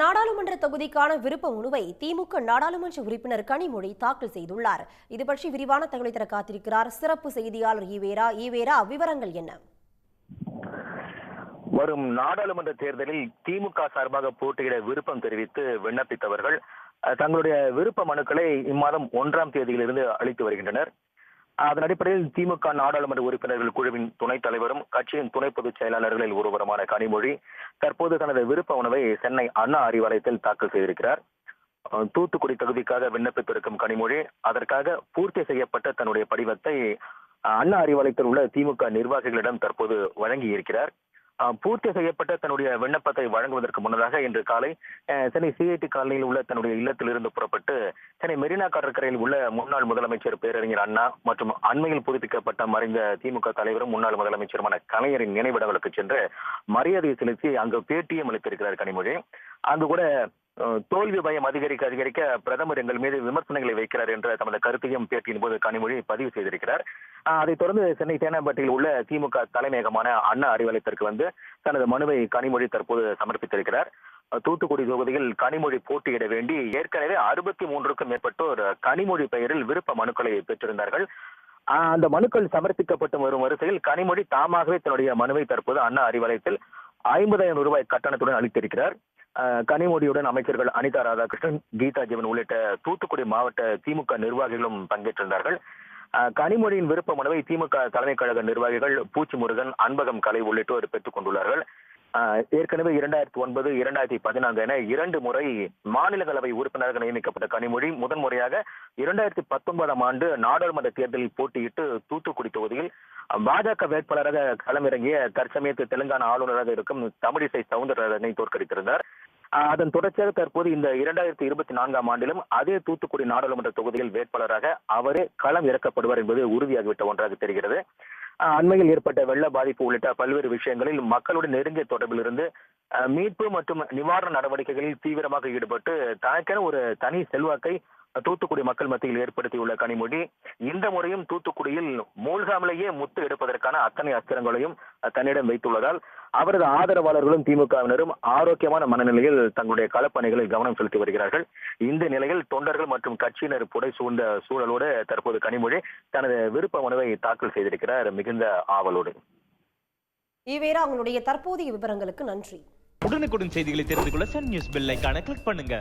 நாடாளுமன்ற தொகுதிக்கான விருப்ப மனுவை திமுக நாடாளுமன்ற உறுப்பினர் கனிமொழி தாக்கல் செய்துள்ளார். இது பற்றி விரிவான தகவலை தர காத்திருக்கிறார் சிறப்பு செய்தியாளர் ஈவேரா ஈவேரா விவரங்கள் என்ன? வரும் நாடாளுமன்ற தேர்தலில் திமுக சார்பாக போட்டியிட விருப்பம் தெரிவித்து விண்ணப்பித்தவர்கள் தங்களுடைய விருப்ப மனுக்களை இம்மாதம் ஒன்றாம் தேதியிலிருந்து அளித்து வருகின்றனர். அதன் அடிப்படையில் திமுக நாடாளுமன்ற உறுப்பினர்கள் குழுவின் துணைத் தலைவரும் கட்சியின் துணை பொதுச் செயலாளர்களில் ஒருவருமான கனிமொழி தற்போது தனது விருப்ப உணவை சென்னை அண்ணா அறிவாலயத்தில் தாக்கல் செய்திருக்கிறார். தூத்துக்குடி தொகுதிக்காக விண்ணப்பித்திருக்கும் கனிமொழி அதற்காக பூர்த்தி செய்யப்பட்ட தன்னுடைய படிவத்தை அண்ணா அறிவாலயத்தில் உள்ள திமுக நிர்வாகிகளிடம் தற்போது வழங்கி இருக்கிறார் பூர்த்தி செய்யப்பட்ட தன்னுடைய விண்ணப்பத்தை வழங்குவதற்கு முன்னதாக இன்று காலை சென்னை சிஐடி காலனியில் உள்ள தன்னுடைய இல்லத்திலிருந்து புறப்பட்டு சென்னை மெரினா கடற்கரையில் உள்ள முன்னாள் முதலமைச்சர் பேரறிஞர் அண்ணா மற்றும் அண்மையில் புதுப்பிக்கப்பட்ட மறைந்த திமுக தலைவரும் முன்னாள் முதலமைச்சருமான கலைஞரின் நினைவிடங்களுக்கு சென்று மரியாதை செலுத்தி அங்கு பேட்டியும் அளித்திருக்கிறார் கனிமொழி. அங்கு கூட தோல்வி பயம் அதிகரிக்க அதிகரிக்க பிரதமர் எங்கள் மீது விமர்சனங்களை வைக்கிறார் என்ற தமது கருத்தையும் பேட்டியின் போது கனிமொழி பதிவு செய்திருக்கிறார். அதைத் தொடர்ந்து சென்னை தேனாம்பேட்டையில் உள்ள திமுக தலைமையகமான அண்ணா அறிவாலயத்திற்கு வந்து தனது மனுவை கனிமொழி தற்போது சமர்ப்பித்திருக்கிறார். தூத்துக்குடி தொகுதியில் கனிமொழி போட்டியிட வேண்டி ஏற்கனவே அறுபத்தி மூன்றுக்கும் மேற்பட்டோர் கனிமொழி பெயரில் விருப்ப மனுக்களை பெற்றிருந்தார்கள். அந்த மனுக்கள் சமர்ப்பிக்கப்பட்டு வரும் வரிசையில் கனிமொழி தாமாகவே தன்னுடைய மனுவை தற்போது அண்ணா அறிவாலயத்தில் ஐம்பதாயிரம் ரூபாய் கட்டணத்துடன் அளித்திருக்கிறார். கனிமொழியுடன் அமைச்சர்கள் அனிதா ராதாகிருஷ்ணன் கீதா ஜீவன் உள்ளிட்ட தூத்துக்குடி மாவட்ட திமுக நிர்வாகிகளும் பங்கேற்றிருந்தார்கள். கனிமொழியின் விருப்ப மனுவை திமுக தலைமை கழக நிர்வாகிகள் பூச்சி முருகன் அன்பகம் கலை உள்ளிட்டோர் பெற்றுக் கொண்டுள்ளார்கள். ஆஹ் ஏற்கனவே இரண்டாயிரத்தி ஒன்பது இரண்டாயிரத்தி பதினான்கு என இரண்டு முறை மாநிலங்களவை உறுப்பினராக நியமிக்கப்பட்ட கனிமொழி முதன்முறையாக இரண்டாயிரத்தி பத்தொன்பதாம் ஆண்டு நாடாளுமன்ற தேர்தலில் போட்டியிட்டு தூத்துக்குடி தொகுதியில் பாஜக வேட்பாளராக களமிறங்கிய தற்சமயத்து தெலுங்கானா ஆளுநராக இருக்கும் தமிழிசை சவுந்தரராஜனை தோற்கடித்திருந்தார். அதன் தொடர்ச்சியாக தற்போது இந்த இரண்டாயிரத்தி இருபத்தி நான்காம் ஆண்டிலும் அதே தூத்துக்குடி நாடாளுமன்ற தொகுதியில் வேட்பாளராக அவரே களம் இறக்கப்படுவார் என்பது உறுதியாகிவிட்ட ஒன்றாக தெரிகிறது. அண்மையில் ஏற்பட்ட வெள்ள பாதிப்பு உள்ளிட்ட பல்வேறு விஷயங்களில் மக்களுடன் நெருங்கிய தொடர்பில் இருந்து மீட்பு மற்றும் நிவாரண நடவடிக்கைகளில் தீவிரமாக ஈடுபட்டு தனக்கென ஒரு தனி செல்வாக்கை தூத்துக்குடி மக்கள் மத்தியில் ஏற்படுத்தியுள்ள கனிமொழி இந்த முறையும் தூத்துக்குடியில் மூழ்காமலேயே முத்து எடுப்பதற்கான அத்தனை அஸ்திரங்களையும் தன்னிடம் வைத்துள்ளதால் அவரது ஆதரவாளர்களும் திமுகவினரும் ஆரோக்கியமான மனநிலையில் தங்களுடைய களப்பணிகளில் கவனம் செலுத்தி வருகிறார்கள். இந்த நிலையில் தொண்டர்கள் மற்றும் கட்சியினர் புடை சூழ்ந்த சூழலோடு தற்போது கனிமொழி தனது விருப்ப மனுவை தாக்கல் செய்திருக்கிறார் மிகுந்த ஆவலோடு. ஈவேரா உங்களுடைய தற்போதைய விவரங்களுக்கு நன்றி. உடனுக்குடன் செய்திகளை தெரிந்து கொள்ள சன் நியூஸ் பெல் ஐகானை கிளிக் பண்ணுங்க.